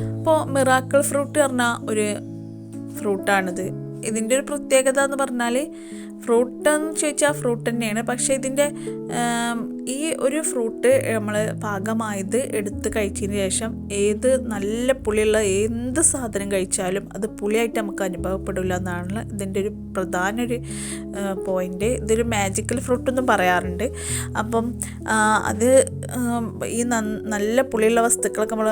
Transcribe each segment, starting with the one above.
അപ്പോൾ miracle fruit പറഞ്ഞ ഒരു ഫ്രൂട്ടാണിത്. ഇതിന്റെ ഒരു പ്രത്യേകത എന്ന് പറഞ്ഞാൽ ഫ്രൂട്ട് എന്ന് ചോദിച്ചാൽ ഫ്രൂട്ട് തന്നെയാണ്. പക്ഷേ ഇതിന്റെ ഈ ഒരു ഫ്രൂട്ട് നമ്മൾ പാകമായത് എടുത്ത് കഴിച്ചതിന് ശേഷം ഏത് നല്ല പുളിയുള്ള എന്ത് സാധനം കഴിച്ചാലും അത് പുളിയായിട്ട് നമുക്ക് അനുഭവപ്പെടില്ല എന്നാണ് ഇതിന്റെ ഒരു പ്രധാന ഒരു പോയിന്റ് ഇതൊരു മാജിക്കൽ ഫ്രൂട്ട് എന്നും പറയാറുണ്ട്. അപ്പം അത് ഈ നല്ല പുളിയുള്ള വസ്തുക്കളൊക്കെ നമ്മൾ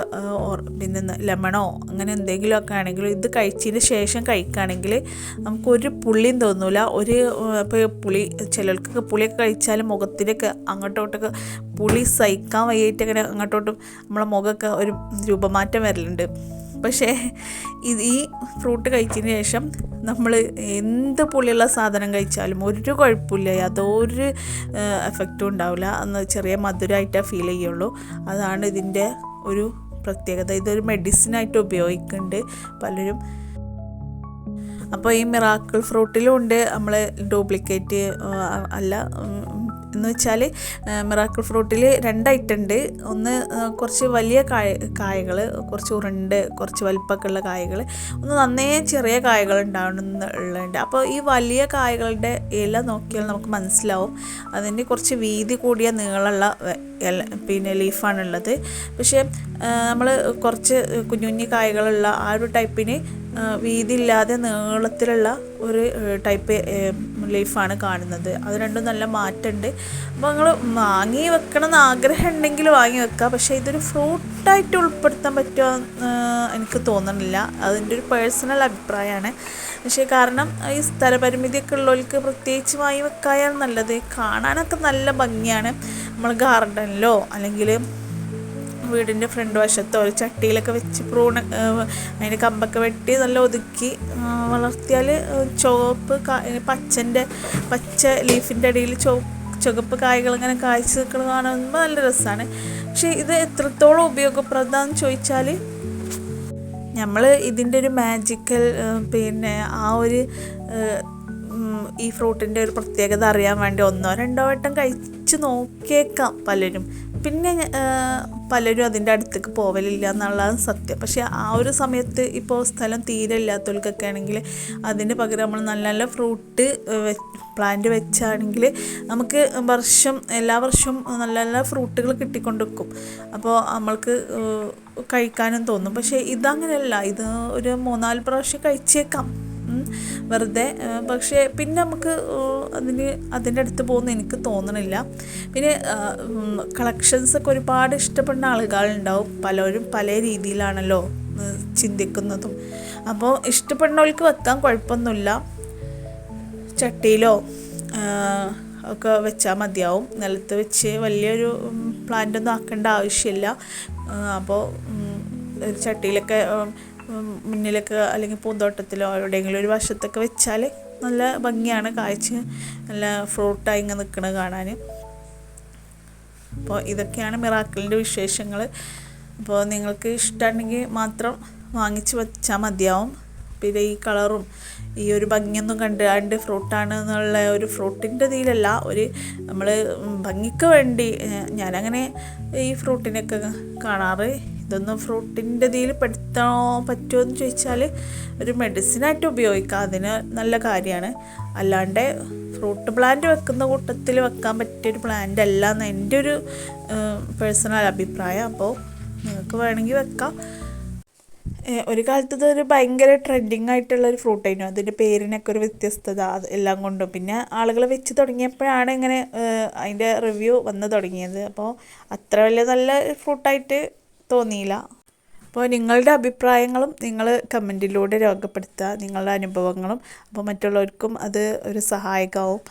പിന്നെ ലെമണോ അങ്ങനെ എന്തെങ്കിലുമൊക്കെ ആണെങ്കിലും ഇത് കഴിച്ചതിന് ശേഷം കഴിക്കുകയാണെങ്കിൽ നമുക്കൊരു പുളിയും തോന്നില്ല ഒരു ഇപ്പോൾ പുളി ചിലർക്കൊക്കെ പുളിയൊക്കെ കഴിച്ചാൽ മുഖത്തിനൊക്കെ അങ്ങോട്ടോട്ടൊക്കെ പുളി സഹിക്കാൻ വയ്യായിട്ട് അങ്ങനെ അങ്ങോട്ടോട്ടും നമ്മളെ മുഖമൊക്കെ ഒരു രൂപമാറ്റം വരലുണ്ട്. പക്ഷേ ഇത് ഈ ഫ്രൂട്ട് കഴിച്ചതിന് ശേഷം നമ്മൾ എന്ത് പുളിയുള്ള സാധനം കഴിച്ചാലും ഒരു കുഴപ്പമില്ല. യാതൊരു എഫക്റ്റും ഉണ്ടാവില്ല. എന്ന് ചെറിയ മധുരമായിട്ടേ ഫീൽ ചെയ്യുള്ളൂ. അതാണ് ഇതിന്റെ ഒരു പ്രത്യേകത. ഇതൊരു മെഡിസിനായിട്ട് ഉപയോഗിക്കുന്നുണ്ട് പലരും. അപ്പോൾ ഈ മിറാക്കിൾ ഫ്രൂട്ടിലും ഉണ്ട്. നമ്മൾ ഡ്യൂപ്ലിക്കേറ്റ് അല്ല എന്ന് വെച്ചാൽ മിറാക്കിൾ ഫ്രൂട്ടിൽ രണ്ട് ഐറ്റം ഉണ്ട് ഒന്ന് കുറച്ച് വലിയ കായ കായകൾ കുറച്ച് ഉരുണ്ട് കുറച്ച് വലിപ്പമൊക്കെ ഉള്ള കായകൾ ഒന്ന് നന്നേ ചെറിയ കായകൾ ഉണ്ടാവുന്നുള്ളുണ്ട് അപ്പോൾ ഈ വലിയ കായകളുടെ ഇല നോക്കിയാൽ നമുക്ക് മനസ്സിലാവും. അതിന്റെ കുറച്ച് വീതി കൂടിയ നീളമുള്ള പിന്നെ ലീഫാണുള്ളത്. പക്ഷേ നമ്മൾ കുറച്ച് കുഞ്ഞു കുഞ്ഞു കായകളുള്ള ആ ഒരു ടൈപ്പിന് വീതിയില്ലാതെ നീളത്തിലുള്ള ഒരു ടൈപ്പ് ലീഫാണ് കാണുന്നത്. അത് രണ്ടും നല്ല മാറ്റമുണ്ട് അപ്പോൾ നിങ്ങൾ വാങ്ങി വെക്കണം എന്ന് ആഗ്രഹം ഉണ്ടെങ്കിൽ വാങ്ങി വെക്കുക പക്ഷേ ഇതൊരു ഫ്രൂട്ടായിട്ട് ഉൾപ്പെടുത്താൻ പറ്റുമോ എനിക്ക് തോന്നണില്ല. അതിന്റെ ഒരു പേഴ്സണൽ അഭിപ്രായമാണ്. പക്ഷേ കാരണം ഈ സ്ഥലപരിമിതിയൊക്കെ ഉള്ളവർക്ക് പ്രത്യേകിച്ച് വാങ്ങി വെക്കായാണ് നല്ലത്. കാണാനൊക്കെ നല്ല ഭംഗിയാണ്. നമ്മൾ ഗാർഡനിലോ അല്ലെങ്കിൽ വീടിന്റെ ഫ്രണ്ട് വശത്തോ ഒരു ചട്ടിയിലൊക്കെ വെച്ച് പ്രൂണ് അതിന്റെ കമ്പൊക്കെ വെട്ടി നല്ല ഒതുക്കി വളർത്തിയാൽ ചുവപ്പ് പച്ചന്റെ പച്ച ലീഫിന്റെ അടിയിൽ ചുവപ്പ് ചുവപ്പ് കായ്കൾ ഇങ്ങനെ കായ്ച്ച് നിൽക്കുന്നത് കാണുമ്പോൾ നല്ല രസമാണ്. പക്ഷേ ഇത് എത്രത്തോളം ഉപയോഗപ്രദമാണെന്ന് ചോദിച്ചാൽ നമ്മൾ ഇതിന്റെ ഒരു മാജിക്കൽ പിന്നെ ആ ഒരു ഈ ഫ്രൂട്ടിന്റെ ഒരു പ്രത്യേകത അറിയാൻ വേണ്ടി ഒന്നോ രണ്ടോ വട്ടം കഴിച്ച് നോക്കിയേക്കാം പലരും. പിന്നെ പലരും അതിന്റെ അടുത്തേക്ക് പോവലില്ല എന്നുള്ളതാണ് സത്യം. പക്ഷേ ആ ഒരു സമയത്ത് ഇപ്പോൾ സ്ഥലം തീരെ ഇല്ലാത്തവർക്കൊക്കെ ആണെങ്കിൽ അതിന് പകരം നമ്മൾ നല്ല നല്ല ഫ്രൂട്ട് പ്ലാന്റ് വെച്ചാണെങ്കിൽ നമുക്ക് വർഷം എല്ലാ വർഷവും നല്ല നല്ല ഫ്രൂട്ടുകൾ കിട്ടിക്കൊണ്ടിരിക്കും. അപ്പോൾ നമ്മൾക്ക് കഴിക്കാനും തോന്നും. പക്ഷേ ഇതങ്ങനെയല്ല. ഇത് ഒരു മൂന്നാൽ പ്രാവശ്യം കഴിച്ചേക്കാം. വെറുതെ പക്ഷേ പിന്നെ നമുക്ക് അതിന് അതിന്റെ അടുത്ത് പോകുന്ന എനിക്ക് തോന്നണില്ല. പിന്നെ കളക്ഷൻസ് ഒക്കെ ഒരുപാട് ഇഷ്ടപ്പെടുന്ന ആളുകളുണ്ടാവും. പലരും പല രീതിയിലാണല്ലോ ചിന്തിക്കുന്നതും. അപ്പോൾ ഇഷ്ടപ്പെടുന്നവർക്ക് വെക്കാൻ കുഴപ്പമൊന്നുമില്ല. ചട്ടിയിലോ ഒക്കെ വെച്ചാൽ മതിയാവും. നിലത്ത് വെച്ച് വലിയൊരു പ്ലാന്റ് ഒന്നും ആക്കേണ്ട ആവശ്യമില്ല. അപ്പോൾ ഒരു ചട്ടിയിലൊക്കെ മുന്നിലൊക്കെ അല്ലെങ്കിൽ പൂന്തോട്ടത്തിലോ എവിടെയെങ്കിലും ഒരു വശത്തൊക്കെ വെച്ചാൽ നല്ല ഭംഗിയാണ് കാഴ്ച. നല്ല ഫ്രൂട്ടായി ഇങ്ങനെ നിൽക്കുന്നത് കാണാൻ അപ്പോൾ ഇതൊക്കെയാണ് മിറാക്കിളിന്റെ വിശേഷങ്ങൾ അപ്പോൾ നിങ്ങൾക്ക് ഇഷ്ടമുണ്ടെങ്കിൽ മാത്രം വാങ്ങിച്ച് വെച്ചാൽ മതിയാവും. പിന്നെ ഈ കളറും ഈ ഒരു ഭംഗിയൊന്നും കണ്ടാണ്ട് ഫ്രൂട്ടാണ് എന്നുള്ള ഒരു ഫ്രൂട്ടിന്റെ ഇതിലല്ല ഒരു നമ്മൾ ഭംഗിക്ക് വേണ്ടി ഞാനങ്ങനെ ഈ ഫ്രൂട്ടിനൊക്കെ കാണാറ്. ഇതൊന്നും ഫ്രൂട്ടിന്റെ ഇതിൽ പെടുത്തണോ പറ്റുമോ എന്ന് ചോദിച്ചാൽ ഒരു മെഡിസിനായിട്ട് ഉപയോഗിക്കാം. അതിന് നല്ല കാര്യമാണ്. അല്ലാണ്ട് ഫ്രൂട്ട് പ്ലാന്റ് വെക്കുന്ന കൂട്ടത്തിൽ വെക്കാൻ പറ്റിയൊരു പ്ലാന്റ് അല്ല എന്ന് എന്റെ ഒരു പേഴ്സണൽ അഭിപ്രായം. അപ്പോൾ നിങ്ങൾക്ക് വേണമെങ്കിൽ വെക്കാം. ഒരു കാലത്ത് ഇതൊരു ഭയങ്കര ട്രെൻഡിങ് ആയിട്ടുള്ള ഒരു ഫ്രൂട്ട് അതിന്റെ പേരിനൊക്കെ ഒരു വ്യത്യസ്തത എല്ലാം കൊണ്ടും. പിന്നെ ആളുകൾ വെച്ച് തുടങ്ങിയപ്പോഴാണ് ഇങ്ങനെ അതിന്റെ റിവ്യൂ വന്ന് തുടങ്ങിയത്. അപ്പോൾ അത്ര വലിയ നല്ല ഫ്രൂട്ടായിട്ട് തോന്നിയില്ല. അപ്പോൾ നിങ്ങളുടെ അഭിപ്രായങ്ങളും നിങ്ങൾ കമന്റിലൂടെ രേഖപ്പെടുത്തുക. നിങ്ങളുടെ അനുഭവങ്ങളും. അപ്പോൾ മറ്റുള്ളവർക്കും അത് ഒരു സഹായകമാവും